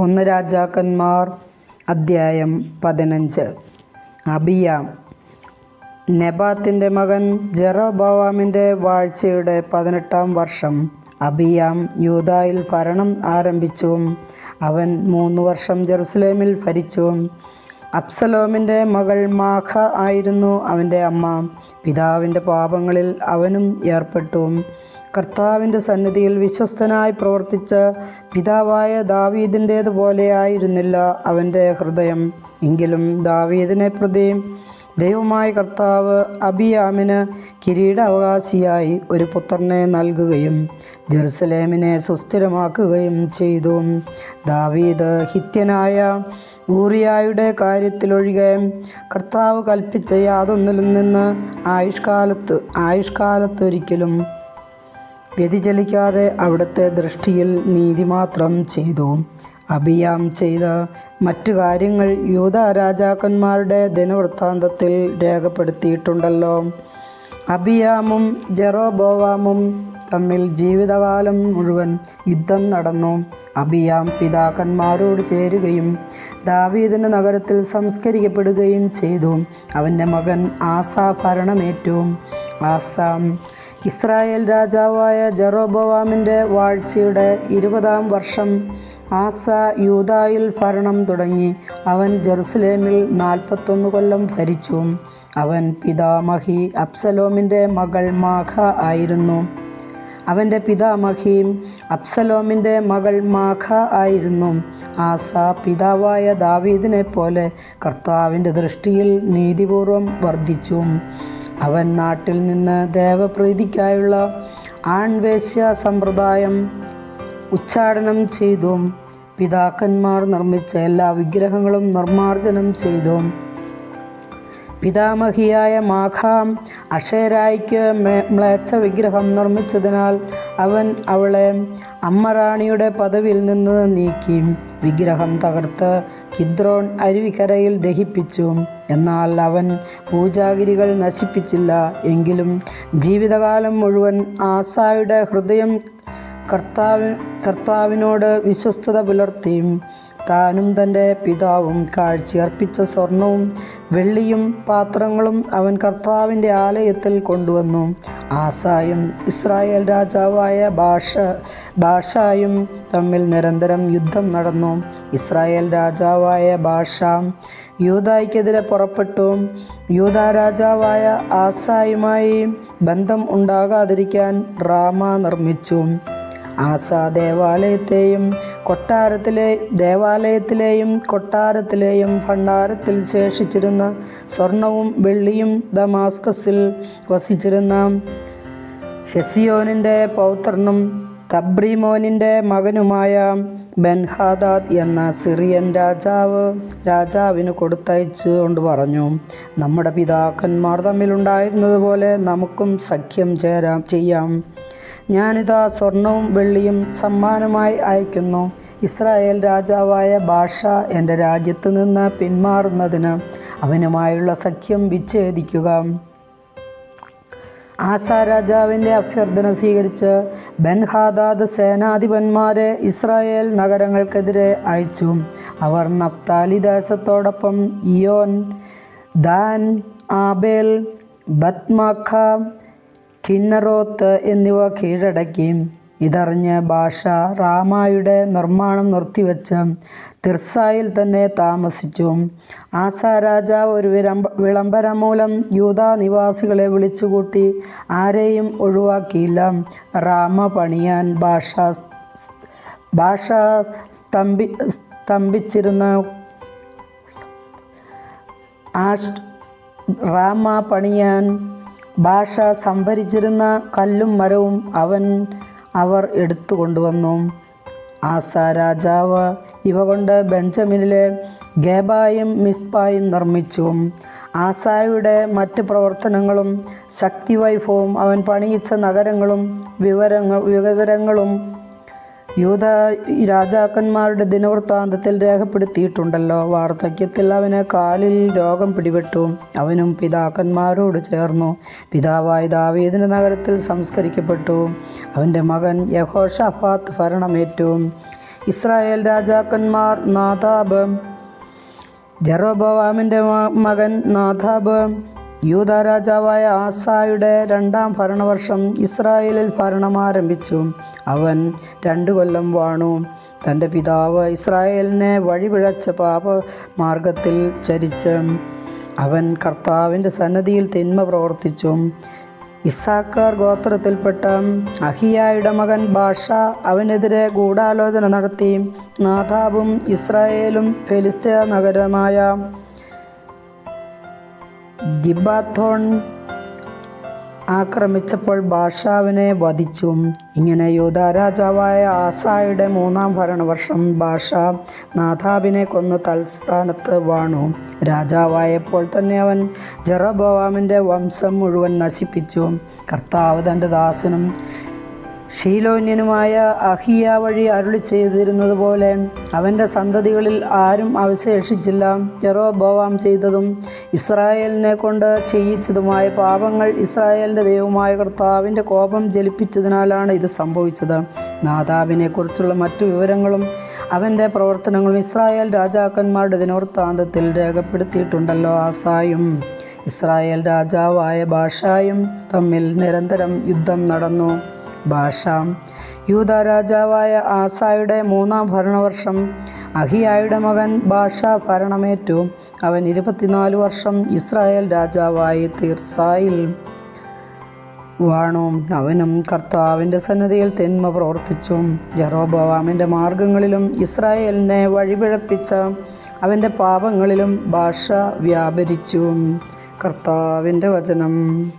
ഒന്ന് രാജാക്കന്മാർ അദ്ധ്യായം പതിനഞ്ച്. അബിയാം. നെബാത്തിന്റെ മകൻ ജെറോബവാമിന്റെ വാഴ്ചയുടെ പതിനെട്ടാം വർഷം. അബിയാം യൂതായിൽ ഭരണം ആരംഭിച്ചു അവൻ മൂന്ന് വർഷം ജെറുസലേമിൽ ഭരിച്ചു അബ്സലോമിന്റെ മകൾ മാഖ ആയിരുന്നു അവന്റെ അമ്മ. പിതാവിന്റെ പാപങ്ങളിൽ അവനും ഏർപ്പെട്ടു. കർത്താവിന്റെ സന്നിധിയിൽ വിശ്വസ്തനായി പ്രവർത്തിച്ച പിതാവായ ദാവീദിന്റേതുപോലെ ആയിരുന്നില്ല അവന്റെ ഹൃദയം. എങ്കിലും ദാവീദിനെ പ്രതി ദൈവമായ കർത്താവ് അബിയാമിന് കിരീടാവകാശിയായി ഒരു പുത്രനെ നൽകുകയും ജെറുസലേമിനെ സുസ്ഥിരമാക്കുകയും ചെയ്തു. ദാവീദ് ഹിത്യനായ ഊറിയായുടെ കാര്യത്തിലൊഴികെ കർത്താവ് കൽപ്പിച്ച യാതൊന്നിലും നിന്ന് ആയുഷ്കാലത്ത് ആയുഷ്കാലത്തൊരിക്കലും വ്യതിചലിക്കാതെ അവിടുത്തെ ദൃഷ്ടിയിൽ നീതി മാത്രം ചെയ്തു. അഭിയാം ചെയ്ത മറ്റു കാര്യങ്ങൾ യൂത രാജാക്കന്മാരുടെ ദിനവൃത്താന്തത്തിൽ രേഖപ്പെടുത്തിയിട്ടുണ്ടല്ലോ. അബിയാമും ജെറോബോവാമും തമ്മിൽ ജീവിതകാലം മുഴുവൻ യുദ്ധം നടന്നു. അബിയാം പിതാക്കന്മാരോട് ചേരുകയും ദാവീദിന്റെ നഗരത്തിൽ സംസ്കരിക്കപ്പെടുകയും ചെയ്തു. അവന്റെ മകൻ ആസ ഭരണമേറ്റു. ആസാം ഇസ്രായേൽ രാജാവായ ജറോബവാമിന്റെ വാഴ്ചയുടെ ഇരുപതാം വർഷം ആസ യൂതായിൽ ഭരണം തുടങ്ങി. അവൻ ജെറുസലേമിൽ നാൽപ്പത്തൊന്ന് കൊല്ലം ഭരിച്ചു. അവൻ പിതാമഹി അബ്സലോമിന്റെ മകൾ മാഖ ആയിരുന്നു. അവന്റെ പിതാമഹിയും അബ്സലോമിന്റെ മകൾ മാഖ ആയിരുന്നു. ആസ പിതാവായ ദാവീദിനെ പോലെ കർത്താവിന്റെ ദൃഷ്ടിയിൽ നീതിപൂർവം വർദ്ധിച്ചു. അവൻ നാട്ടിൽ നിന്ന് ദേവപ്രീതിക്കായുള്ള ആൺവേശ്യ സമ്പ്രദായം ഉച്ചാടനം ചെയ്തു. പിതാക്കന്മാർ നിർമ്മിച്ച എല്ലാ വിഗ്രഹങ്ങളും നിർമ്മാർജനം ചെയ്തു. പിതാമഹിയായ മാഖാം അക്ഷയരായിക്ക് മ്ലേച്ഛ വിഗ്രഹം നിർമ്മിച്ചതിനാൽ അവൻ അവളെ അമ്മറാണിയുടെ പദവിയിൽ നിന്ന് നീക്കി വിഗ്രഹം തകർത്ത് കിദ്രോൺ അരുവിക്കരയിൽ ദഹിപ്പിച്ചു. എന്നാൽ അവൻ പൂജാഗിരികൾ നശിപ്പിച്ചില്ല. എങ്കിലും ജീവിതകാലം മുഴുവൻ ആസായുടെ ഹൃദയം കർത്താവി കർത്താവിനോട് വിശ്വസ്തത പുലർത്തി. താനും തന്റെ പിതാവും കാഴ്ചയർപ്പിച്ച സ്വർണവും വെള്ളിയും പാത്രങ്ങളും അവൻ കർത്താവിന്റെ ആലയത്തിൽ കൊണ്ടുവന്നു. ആസായും ഇസ്രായേൽ രാജാവായ ഭാഷ ഭാഷായും തമ്മിൽ നിരന്തരം യുദ്ധം നടന്നു. ഇസ്രായേൽ രാജാവായ ഭാഷ യൂതായ്ക്കെതിരെ പുറപ്പെട്ടു. യൂത രാജാവായ ആസായുമായി ബന്ധം ഉണ്ടാകാതിരിക്കാൻ റാമ നിർമ്മിച്ചു. ആസ ദേവാലയത്തെയും കൊട്ടാരത്തിലെ ദേവാലയത്തിലെയും കൊട്ടാരത്തിലെയും ഭണ്ഡാരത്തിൽ ശേഷിച്ചിരുന്ന സ്വർണവും വെള്ളിയും ദമാസ്കസിൽ വസിച്ചിരുന്ന ഹെസിയോനിന്റെ പൗത്രനും തബ്രിമോനിന്റെ മകനുമായ ബെൻഹാദാദ് എന്ന സിറിയൻ രാജാവ് രാജാവിന് കൊടുത്തയച്ചു കൊണ്ട് പറഞ്ഞു നമ്മുടെ പിതാക്കന്മാർ തമ്മിലുണ്ടായിരുന്നതുപോലെ നമുക്കും സഖ്യം ചേരാം ചെയ്യാം. ഞാനിതാ സ്വർണവും വെള്ളിയും സമ്മാനമായി അയക്കുന്നു. ഇസ്രായേൽ രാജാവായ ഭാഷ എന്റെ രാജ്യത്ത് നിന്ന് പിന്മാറുന്നതിന് അവനുമായുള്ള സഖ്യം വിച്ഛേദിക്കുക. ആസ രാജാവിന്റെ അഭ്യർത്ഥന സ്വീകരിച്ച് ബൻഹാദാദ് സേനാധിപന്മാരെ ഇസ്രായേൽ നഗരങ്ങൾക്കെതിരെ അയച്ചു. അവർ Naphtali ദേശത്തോടൊപ്പം Ijon Dan Abel Beth Maacah Kinnereth എന്നിവ കീഴടക്കി. ഇതറിഞ്ഞ് ഭാഷ റാമായുടെ നിർമ്മാണം നിർത്തിവെച്ച് തിർസായിൽ തന്നെ താമസിച്ചു. ആസ രാജാവ് ഒരു വിളംബ വിളംബരം മൂലം യൂതാ നിവാസികളെ വിളിച്ചുകൂട്ടി ആരെയും ഒഴിവാക്കിയില്ല. റാമ പണിയാൻ ഭാഷ ഭാഷ സ്തംഭി സ്തംഭിച്ചിരുന്ന ആഷ് റാമ പണിയാൻ ഭാഷ സംഭരിച്ചിരുന്ന കല്ലും മരവും അവൻ അവർ എടുത്തു കൊണ്ടുവന്നു. ആസ രാജാവ് ഇവ കൊണ്ട് ബെഞ്ചമിനിലെ ഗേബായും മിസ്പായും നിർമ്മിച്ചു. ആസായുടെ മറ്റ് പ്രവർത്തനങ്ങളും ശക്തിവൈഭവവും അവൻ പണിയിച്ച നഗരങ്ങളും വിവരങ്ങൾ വിവരങ്ങളും യൂത രാജാക്കന്മാരുടെ ദിനവൃത്താന്തത്തിൽ രേഖപ്പെടുത്തിയിട്ടുണ്ടല്ലോ. വാർദ്ധക്യത്തിൽ അവന് കാലിൽ രോഗം പിടിപെട്ടു. അവനും പിതാക്കന്മാരോട് ചേർന്നു. പിതാവായ ദാവീദിന്റെ നഗരത്തിൽ സംസ്കരിക്കപ്പെട്ടു. അവന്റെ മകൻ യഹോഷഫാത്ത് ഭരണമേറ്റു. ഇസ്രായേൽ രാജാക്കന്മാർ നാദാബ് ജറോബവാമിന്റെ മകൻ നാദാബ് യൂത രാജാവായ ആസായുടെ രണ്ടാം ഭരണവർഷം ഇസ്രായേലിൽ ഭരണം ആരംഭിച്ചു അവൻ രണ്ടു കൊല്ലം വാണു. തന്റെ പിതാവ് ഇസ്രായേലിനെ വഴിപിഴച്ച പാപമാർഗത്തിൽ ചരിച്ച് അവൻ കർത്താവിന്റെ സന്നദ്ധിയിൽ തിന്മ പ്രവർത്തിച്ചു. ഇസാക്കാർ ഗോത്രത്തിൽപ്പെട്ട അഹിയായുടെ മകൻ ബാഷ അവനെതിരെ ഗൂഢാലോചന നടത്തി. നാദാബും ഇസ്രായേലും ഫെലിസ്തീയ നഗരമായ ഗിബാത്തോൺ ആക്രമിച്ചപ്പോൾ ബാഷാവിനെ വധിച്ചു. ഇങ്ങനെ യൂത രാജാവായ ആസായുടെ മൂന്നാം ഭരണവർഷം ബാഷ നാഥാബിനെ കൊന്ന് തൽസ്ഥാനത്ത് വാണു. രാജാവായപ്പോൾ തന്നെ അവൻ ജറബവാമിന്റെ വംശം മുഴുവൻ നശിപ്പിച്ചു. കർത്താവ് തന്റെ ദാസനും ഷീലോന്യനുമായ അഹിയ വഴി അരുളി ചെയ്തിരുന്നത് പോലെ അവന്റെ സന്തതികളിൽ ആരും അവശേഷിച്ചില്ല. ജെറോബോവാം ചെയ്തതും ഇസ്രായേലിനെ കൊണ്ട് ചെയ്യിച്ചതുമായ പാപങ്ങൾ ഇസ്രായേലിന്റെ ദൈവമായ കർത്താവിന്റെ കോപം ജലിപ്പിച്ചതിനാലാണ് ഇത് സംഭവിച്ചത്. നാദാബിനെക്കുറിച്ചുള്ള മറ്റു വിവരങ്ങളും അവന്റെ പ്രവർത്തനങ്ങളും ഇസ്രായേൽ രാജാക്കന്മാരുടെ ദിനവൃത്താന്തത്തിൽ രേഖപ്പെടുത്തിയിട്ടുണ്ടല്ലോ ആസായും. ഇസ്രായേൽ രാജാവായ ഭാഷായും തമ്മിൽ നിരന്തരം യുദ്ധം നടന്നു. ഭാഷ. യൂത രാജാവായ ആസായുടെ മൂന്നാം ഭരണവർഷം അഹിയായുടെ മകൻ ഭാഷ ഭരണമേറ്റു. അവൻ ഇരുപത്തിനാല് വർഷം ഇസ്രായേൽ രാജാവായി തീർസായിൽ വാണു. അവനും കർത്താവിന്റെ സന്നദ്ധിയിൽ തിന്മ പ്രവർത്തിച്ചു. ജറോബവാമിന്റെ മാർഗങ്ങളിലും ഇസ്രായേലിനെ വഴിപിഴപ്പിച്ച അവന്റെ പാപങ്ങളിലും ഭാഷ വ്യാപരിച്ചു. കർത്താവിന്റെ വചനം.